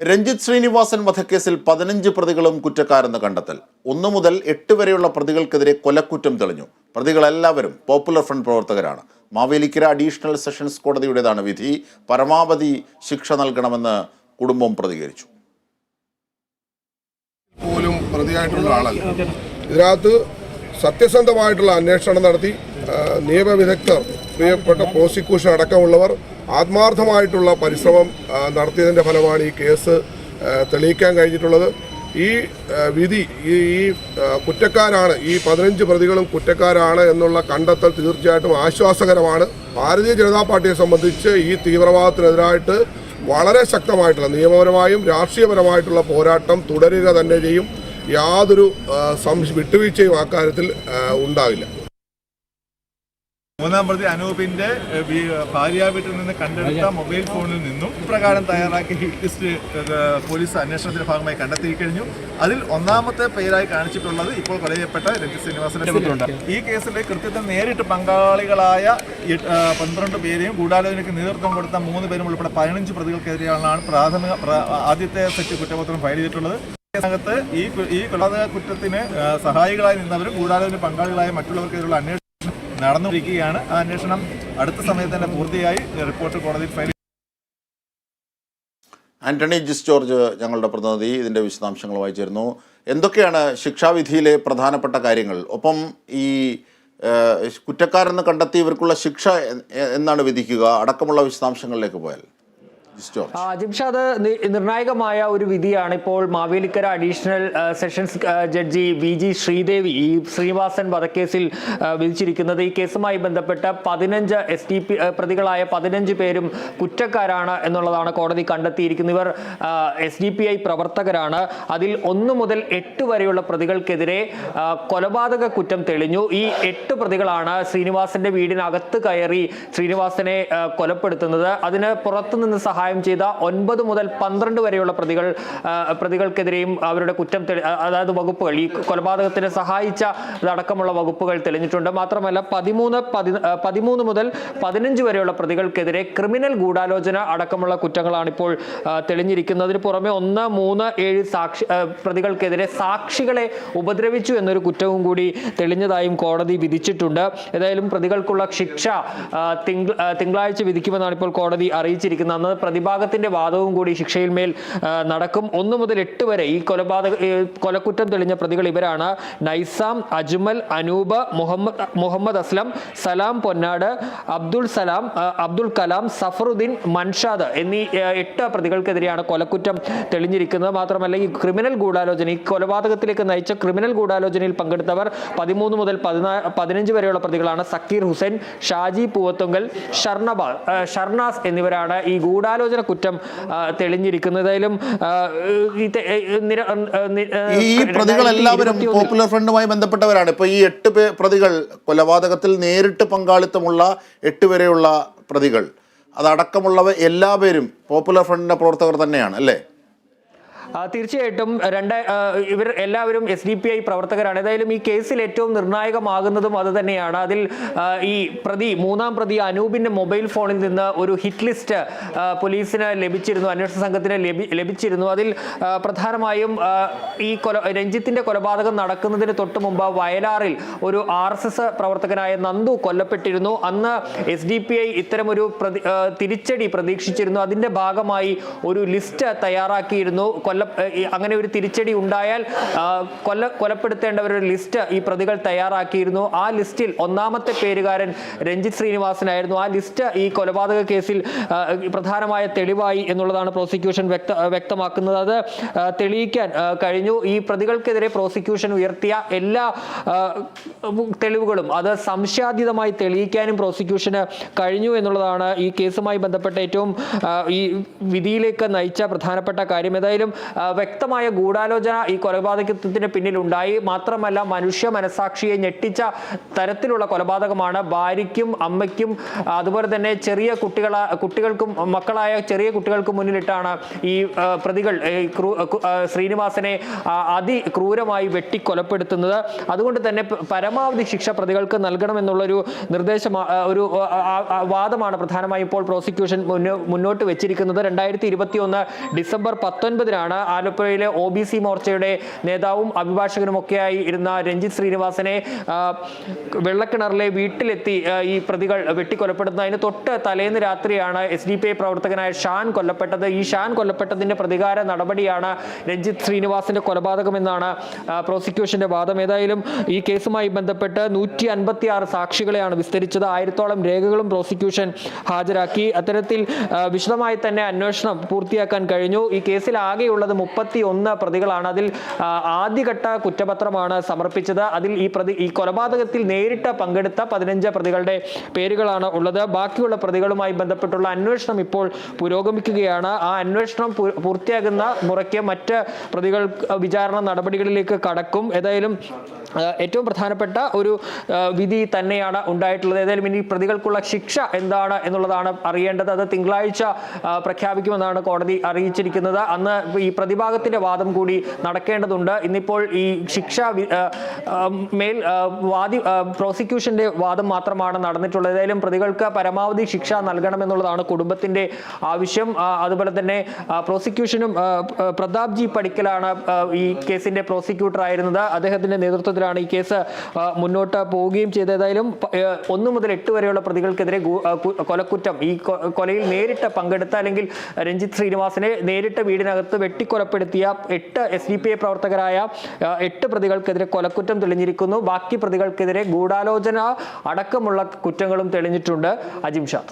രഞ്ജിത്ത് ശ്രീനിവാസൻ വധക്കേസിൽ പതിനഞ്ച് പ്രതികളും കുറ്റക്കാരെന്ന് കണ്ടെത്തൽ. ഒന്നു മുതൽ എട്ട് വരെയുള്ള പ്രതികൾക്കെതിരെ കൊലക്കുറ്റം തെളിഞ്ഞു. പ്രതികളെല്ലാവരും പോപ്പുലർ ഫ്രണ്ട് പ്രവർത്തകരാണ്. മാവേലിക്കര അഡീഷണൽ സെഷൻസ് കോടതിയുടേതാണ് വിധി. പരമാവധി ശിക്ഷ നൽകണമെന്ന് കുടുംബം പ്രതികരിച്ചു. പോലും പ്രതിയായിട്ടുള്ള ഇതിനകത്ത് സത്യസന്ധമായിട്ടുള്ള അന്വേഷണം നടത്തി നിയമവിദഗ്ധർ പ്രിയപ്പെട്ട പ്രോസിക്യൂഷൻ അടക്കമുള്ളവർ ആത്മാർത്ഥമായിട്ടുള്ള പരിശ്രമം നടത്തിയതിന്റെ ഫലമാണ് ഈ കേസ് തെളിയിക്കാൻ കഴിഞ്ഞിട്ടുള്ളത്. ഈ വിധി ഈ ഈ കുറ്റക്കാരാണ് ഈ പതിനഞ്ച് പ്രതികളും കുറ്റക്കാരാണ് എന്നുള്ള കണ്ടെത്തൽ തീർച്ചയായിട്ടും ആശ്വാസകരമാണ്. ഭാരതീയ ജനതാ പാർട്ടിയെ സംബന്ധിച്ച് ഈ തീവ്രവാദത്തിനെതിരായിട്ട് വളരെ ശക്തമായിട്ടുള്ള നിയമപരമായും രാഷ്ട്രീയപരമായിട്ടുള്ള പോരാട്ടം തുടരുക തന്നെ ചെയ്യും. യാതൊരു സംശ വിട്ടുവീഴ്ചയും ആ കാര്യത്തിൽ ഉണ്ടാവില്ല. മൂന്നാം പ്രതി അനൂപിന്റെ ഭാര്യ വീട്ടിൽ നിന്ന് കണ്ടെടുത്ത മൊബൈൽ ഫോണിൽ നിന്നും ഇപ്രകാരം തയ്യാറാക്കി ഹിറ്റ് ലിസ്റ്റ് പോലീസ് അന്വേഷണത്തിന്റെ ഭാഗമായി കണ്ടെത്തി കഴിഞ്ഞു. അതിൽ ഒന്നാമത്തെ പേരായി കാണിച്ചിട്ടുള്ളത് ഇപ്പോൾ കൊല ചെയ്യപ്പെട്ട രഞ്ജിത് ശ്രീനിവാസന്റെ ഈ കേസിലെ കൃത്യത്തിൽ നേരിട്ട് പങ്കാളികളായ പന്ത്രണ്ട് പേരെയും ഗൂഢാലോചനയ്ക്ക് നേതൃത്വം കൊടുത്ത മൂന്ന് പേരും ഉൾപ്പെടെ പതിനഞ്ച് പ്രതികൾക്കെതിരെയാണ് പ്രാഥമിക ആദ്യത്തെ സെറ്റ് കുറ്റപത്രം ഫയൽ ചെയ്തിട്ടുള്ളത്. കേസിനകത്ത് ഈ ഈ കൊലപാതക കുറ്റത്തിന് സഹായികളായി നിന്നവരും ഗൂഢാലോചന പങ്കാളികളായ മറ്റുള്ളവർക്കെതിരെയുള്ള അന്വേഷണം നടന്നുകൊണ്ടിരിക്കുകയാണ്. ആ അന്വേഷണം അടുത്ത സമയത്ത് തന്നെ പൂർത്തിയായി. റിപ്പോർട്ട് കോടതിയിൽ ഫയൽ ആന്റണി ജിസ് ജോർജ് ഞങ്ങളുടെ പ്രതിനിധി. ഇതിന്റെ വിശദാംശങ്ങളുമായി ചേരുന്നു. എന്തൊക്കെയാണ് ശിക്ഷാവിധിയിലെ പ്രധാനപ്പെട്ട കാര്യങ്ങൾ? ഒപ്പം ഈ കുറ്റക്കാരെന്ന് കണ്ടെത്തി ഇവർക്കുള്ള ശിക്ഷ എന്നാണ് വിധിക്കുക? അടക്കമുള്ള വിശദാംശങ്ങളിലേക്ക് പോയാൽ. ജിംഷാദ് നിർണായകമായ ഒരു വിധിയാണ് ഇപ്പോൾ Mavelikkara additional sessions judge V G Sreedevi ഈ ശ്രീനിവാസൻ വധക്കേസിൽ വിധിച്ചിരിക്കുന്നത്. ഈ കേസുമായി ബന്ധപ്പെട്ട പതിനഞ്ച് എസ് ടി പി പ്രതികളായ പതിനഞ്ച് പേരും കുറ്റക്കാരാണ് എന്നുള്ളതാണ് കോടതി കണ്ടെത്തിയിരിക്കുന്നത്. ഇവർ എസ് ഡി പി ഐ പ്രവർത്തകരാണ്. അതിൽ ഒന്ന് മുതൽ എട്ട് വരെയുള്ള പ്രതികൾക്കെതിരെ കൊലപാതക കുറ്റം തെളിഞ്ഞു. ഈ എട്ട് പ്രതികളാണ് ശ്രീനിവാസന്റെ വീടിനകത്ത് കയറി ശ്രീനിവാസനെ കൊലപ്പെടുത്തുന്നത്. അതിന് പുറത്തുനിന്ന് സഹായം ചെയ്ത ഒൻപത് മുതൽ പന്ത്രണ്ട് വരെയുള്ള പ്രതികൾ പ്രതികൾക്കെതിരെയും അവരുടെ കുറ്റം അതായത് വകുപ്പുകൾ ഈ കൊലപാതകത്തിന് സഹായിച്ച അടക്കമുള്ള വകുപ്പുകൾ തെളിഞ്ഞിട്ടുണ്ട്. മാത്രമല്ല പതിമൂന്ന് പതിമൂന്ന് മുതൽ പതിനഞ്ച് വരെയുള്ള പ്രതികൾക്കെതിരെ ക്രിമിനൽ ഗൂഢാലോചന അടക്കമുള്ള കുറ്റങ്ങളാണ് ഇപ്പോൾ തെളിഞ്ഞിരിക്കുന്നതിന് പുറമെ ഒന്ന് മൂന്ന് ഏഴ് സാക്ഷി പ്രതികൾക്കെതിരെ സാക്ഷികളെ ഉപദ്രവിച്ചു എന്നൊരു കുറ്റവും കൂടി തെളിഞ്ഞതായും കോടതി വിധിച്ചിട്ടുണ്ട്. ഏതായാലും പ്രതികൾക്കുള്ള ശിക്ഷ തിങ്കളാഴ്ച വിധിക്കുമെന്നാണ് ഇപ്പോൾ കോടതി അറിയിച്ചിരിക്കുന്നത്. അന്ന് പ്രതിഭാഗത്തിന്റെ വാദവും കൂടി ശിക്ഷയിൽ മേൽ നടക്കും. ഒന്ന് മുതൽ എട്ട് വരെ ഈ കൊലപാതക കൊലക്കുറ്റം തെളിഞ്ഞ പ്രതികൾ ഇവരാണ്. നൈസാം അജ്മൽ അനൂപ മുഹമ്മദ് മുഹമ്മദ് അസ്ലം സലാം പൊന്നാട് അബ്ദുൾ സലാം അബ്ദുൾ കലാം സഫറുദ്ദീൻ മൻഷാദ് എന്നീ എട്ട് പ്രതികൾക്കെതിരെയാണ് കൊലക്കുറ്റം തെളിഞ്ഞിരിക്കുന്നത്. മാത്രമല്ല ഈ ക്രിമിനൽ ഗൂഢാലോചന ഈ കൊലപാതകത്തിലേക്ക് നയിച്ച ക്രിമിനൽ ഗൂഢാലോചനയിൽ പങ്കെടുത്തവർ പതിമൂന്ന് മുതൽ പതിനാ പതിനഞ്ച് വരെയുള്ള പ്രതികളാണ്. സക്കീർ ഹുസൈൻ ഷാജി പൂവത്തുങ്കൽ ഷർണബാ ഷർണാസ് എന്നിവരാണ് ഈ ഗൂഢാലോചന കുറ്റം തെളിഞ്ഞിരിക്കുന്നതായാലും ഈ പ്രതികൾ എല്ലാവരും നിര- ആ, നി- ആ, ഈ പ്രതികളെല്ലാവരും 2021 പോപ്പുലർ ഫ്രണ്ടുമായി ബന്ധപ്പെട്ടവരാണ്. ഇപ്പൊ ഈ എട്ട് പേ പ്രതികൾ കൊലപാതകത്തിൽ നേരിട്ട് പങ്കാളിത്തമുള്ള എട്ട് പേരെയുള്ള പ്രതികൾ. അതടക്കമുള്ളവ എല്ലാവരും പോപ്പുലർ ഫ്രണ്ടിന്റെ പ്രവർത്തകർ തന്നെയാണ് അല്ലേ? തീർച്ചയായിട്ടും രണ്ട് ഇവർ എല്ലാവരും എസ് ഡി പി ഐ പ്രവർത്തകരാണ്. ഏതായാലും ഈ കേസിൽ ഏറ്റവും നിർണായകമാകുന്നതും അത് തന്നെയാണ്. അതിൽ ഈ പ്രതി മൂന്നാം പ്രതി അനൂപിന്റെ മൊബൈൽ ഫോണിൽ നിന്ന് ഒരു ഹിറ്റ് ലിസ്റ്റ് പോലീസിന് ലഭിച്ചിരുന്നു അന്വേഷണ സംഘത്തിന് ലഭിച്ചിരുന്നു. അതിൽ പ്രധാനമായും ഈ കൊല രഞ്ജിത്തിന്റെ കൊലപാതകം നടക്കുന്നതിന് തൊട്ട് മുമ്പ് വയലാറിൽ ഒരു ആർ എസ് എസ് പ്രവർത്തകനായ നന്ദു കൊല്ലപ്പെട്ടിരുന്നു. അന്ന് എസ് ഡി പി ഐ ഇത്തരമൊരു തിരിച്ചടി പ്രതീക്ഷിച്ചിരുന്നു. അതിന്റെ ഭാഗമായി ഒരു ലിസ്റ്റ് തയ്യാറാക്കിയിരുന്നു. കൊല്ല അങ്ങനെ ഒരു തിരിച്ചടി ഉണ്ടായാൽ കൊല കൊല്ല കൊലപ്പെടുത്തേണ്ടവരുടെ ലിസ്റ്റ് ഈ പ്രതികൾ തയ്യാറാക്കിയിരുന്നു. ആ ലിസ്റ്റിൽ ഒന്നാമത്തെ പേരുകാരൻ രഞ്ജിത് ശ്രീനിവാസനായിരുന്നു. ആ ലിസ്റ്റ് ഈ കൊലപാതക കേസിൽ പ്രധാനമായ തെളിവായി എന്നുള്ളതാണ് പ്രോസിക്യൂഷൻ വ്യക്ത വ്യക്തമാക്കുന്നത്. അത് തെളിയിക്കാൻ കഴിഞ്ഞു. ഈ പ്രതികൾക്കെതിരെ പ്രോസിക്യൂഷൻ ഉയർത്തിയ എല്ലാ തെളിവുകളും അത് സംശയാതീതമായി തെളിയിക്കാനും പ്രോസിക്യൂഷന് കഴിഞ്ഞു എന്നുള്ളതാണ് ഈ കേസുമായി ബന്ധപ്പെട്ട ഏറ്റവും ഈ വിധിയിലേക്ക് നയിച്ച പ്രധാനപ്പെട്ട കാര്യം. ഏതായാലും വ്യക്തമായ ഗൂഢാലോചന ഈ കൊലപാതകത്തിന് പിന്നിലുണ്ടായി. മാത്രമല്ല മനുഷ്യ മനസാക്ഷിയെ ഞെട്ടിച്ച തരത്തിലുള്ള കൊലപാതകമാണ് ഭാര്യയ്ക്കും അമ്മയ്ക്കും അതുപോലെ തന്നെ ചെറിയ കുട്ടികൾ കുട്ടികൾക്കും മക്കളായ ചെറിയ കുട്ടികൾക്ക് മുന്നിലിട്ടാണ് ഈ പ്രതികൾ ശ്രീനിവാസനെ അതിക്രൂരമായി വെട്ടി കൊലപ്പെടുത്തുന്നത് അതുകൊണ്ട് തന്നെ പരമാവധി ശിക്ഷ പ്രതികൾക്ക് നൽകണമെന്നുള്ളൊരു നിർദ്ദേശം ഒരു വാദമാണ് പ്രധാനമായും ഇപ്പോൾ പ്രോസിക്യൂഷൻ മുന്നോട്ട് വെച്ചിരിക്കുന്നത്. രണ്ടായിരത്തി ഇരുപത്തി ഡിസംബർ പത്തൊൻപതിനാണ് ആലപ്പുഴയിലെ ഒ ബി സി മോർച്ചയുടെ നേതാവും അഭിഭാഷകനുമൊക്കെയായി ഇരുന്ന രഞ്ജിത്ത് ശ്രീനിവാസനെ വെള്ളക്കിണറിലെ വീട്ടിലെത്തി ഈ പ്രതികൾ വെട്ടിക്കൊലപ്പെടുന്നതിന് തൊട്ട് തലേന്ന് രാത്രിയാണ് എസ് ഡി പി ഐ പ്രവർത്തകനായ ഷാൻ കൊല്ലപ്പെട്ടത്. ഈ ഷാൻ കൊല്ലപ്പെട്ടതിന്റെ പ്രതികാര നടപടിയാണ് രഞ്ജിത്ത് ശ്രീനിവാസിന്റെ കൊലപാതകമെന്നാണ് പ്രോസിക്യൂഷന്റെ വാദം. ഏതായാലും ഈ കേസുമായി ബന്ധപ്പെട്ട് നൂറ്റി അൻപത്തി ആറ് സാക്ഷികളെയാണ് വിസ്തരിച്ചത്. ആയിരത്തോളം രേഖകളും പ്രോസിക്യൂഷൻ ഹാജരാക്കി. അത്തരത്തിൽ വിശദമായി തന്നെ അന്വേഷണം പൂർത്തിയാക്കാൻ കഴിഞ്ഞു. ഈ കേസിൽ ആകെയുള്ളത് മുപ്പത്തി ഒന്ന് പ്രതികളാണ്. അതിൽ ആദ്യഘട്ട കുറ്റപത്രമാണ് സമർപ്പിച്ചത്. അതിൽ ഈ പ്രതി ഈ കൊലപാതകത്തിൽ നേരിട്ട് പങ്കെടുത്ത പതിനഞ്ച് പ്രതികളുടെ പേരുകളാണ് ഉള്ളത്. ബാക്കിയുള്ള പ്രതികളുമായി ബന്ധപ്പെട്ടുള്ള അന്വേഷണം ഇപ്പോൾ പുരോഗമിക്കുകയാണ്. ആ അന്വേഷണം പൂർത്തിയാകുന്ന മുറയ്ക്ക് മറ്റ് പ്രതികൾ വിചാരണ നടപടികളിലേക്ക് കടക്കും. ഏതായാലും ഏറ്റവും പ്രധാനപ്പെട്ട ഒരു വിധി തന്നെയാണ് ഉണ്ടായിട്ടുള്ളത്. ഏതായാലും ഇനി പ്രതികൾക്കുള്ള ശിക്ഷ എന്താണ് എന്നുള്ളതാണ് അറിയേണ്ടത്. അത് തിങ്കളാഴ്ച പ്രഖ്യാപിക്കുമെന്നാണ് കോടതി അറിയിച്ചിരിക്കുന്നത്. അന്ന് ഈ പ്രതിഭാഗത്തിന്റെ വാദം കൂടി നടക്കേണ്ടതുണ്ട്. ഇന്നിപ്പോൾ ഈ ശിക്ഷ മേൽ വാദി പ്രോസിക്യൂഷന്റെ വാദം മാത്രമാണ് നടന്നിട്ടുള്ളത്. ഏതായാലും പ്രതികൾക്ക് പരമാവധി ശിക്ഷ നൽകണമെന്നുള്ളതാണ് കുടുംബത്തിന്റെ ആവശ്യം. അതുപോലെ തന്നെ പ്രോസിക്യൂഷനും പ്രതാപ് ജി പടിക്കലാണ് ഈ കേസിന്റെ പ്രോസിക്യൂട്ടർ ആയിരുന്നത് അദ്ദേഹത്തിന്റെ നേതൃത്വത്തിലാണ് ഈ കേസ് മുന്നോട്ട് പോവുകയും ചെയ്തത്. ഏതായാലും ഒന്ന് മുതൽ എട്ട് വരെയുള്ള പ്രതികൾക്കെതിരെ കൊലക്കുറ്റം ഈ കൊലയിൽ നേരിട്ട് പങ്കെടുത്ത അല്ലെങ്കിൽ രഞ്ജിത്ത് ശ്രീനിവാസനെ നേരിട്ട് വീടിനകത്ത് വെട്ടിക്കൊലപ്പെടുത്തിയ എട്ട് എസ് ഡി പി ഐ പ്രവർത്തകരായ എട്ട് പ്രതികൾക്കെതിരെ കൊലക്കുറ്റം തെളിഞ്ഞിരിക്കുന്നു. ബാക്കി പ്രതികൾക്കെതിരെ ഗൂഢാലോചന അടക്കമുള്ള കുറ്റങ്ങളും തെളിഞ്ഞിട്ടുണ്ട്. അജിം ഷാ